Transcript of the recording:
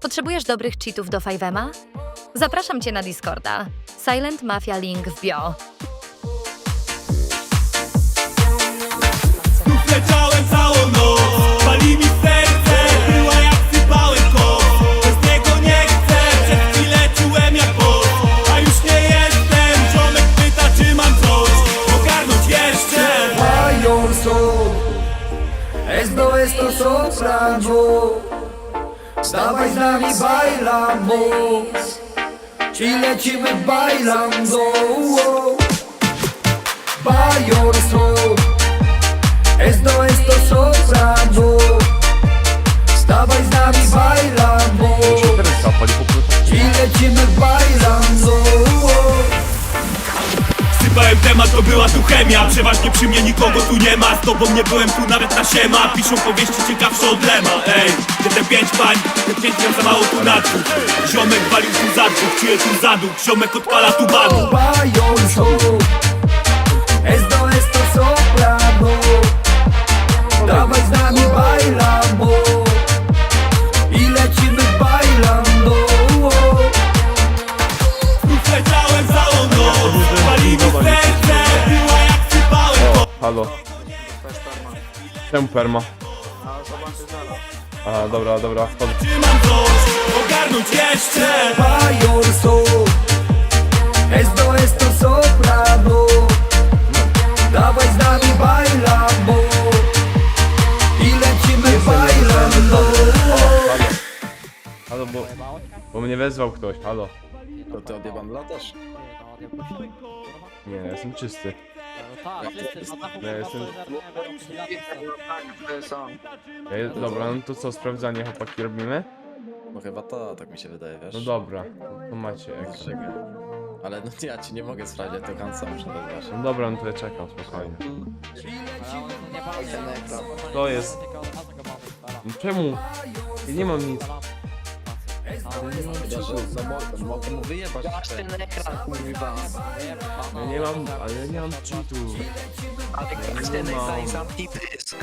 Potrzebujesz dobrych cheatów do 5 Zapraszam cię na Discorda. Silent Mafia link w bio. Leciałem całą noc, pali mi serce Była jak sypałem koc. Bez niego nie chcę, przez chwilę czułem jak boss A już nie jestem, ziomek pyta czy mam coś Ogarnąć jeszcze. Mayor Soul Esto, esto soprano Stawaj z nami bailamos Ci lecimy bailando Mayor Sypałem temat, to była tu chemia. Przeważnie przy mnie nikogo tu nie ma. Z tobą nie byłem tu nawet na siema. Piszą powieści ciekawsze od Lema Ej, gdzie te pięć pań, te pięć miał za mało tu na dwóch Ziomek walił tu za dwóch, tu zaduk Ziomek odpala tu badu sypałem koc Halo. Czemu perma? A, dobra, dobra, wchodzę. Czy mam coś ogarnąć jeszcze? Mayor Soul Esto, esto soprano Dawaj z nami bailamo I lecimy bailando Halo, bo, bo mnie wezwał ktoś, halo. To ty odjebany latasz? Nie, ja jestem czysty. Tak, wszyscy Ja jestem- je- dobra, no to co, sprawdzanie chłopaki robimy? No chyba to, tak mi się wydaje, wiesz? No dobra, to macie jak. Czekaj. Ale no ja ci nie mogę sprawdzić, to kanca muszę wezwać. No dobra, no to ja czekam spokojnie. To jest. No czemu? Ja nie mam nic. Chociaż za mo- mogę mu wyjebać te- Ja nie mam, ale ja nie mam cheatu. Ale nie mam. zamknij pysk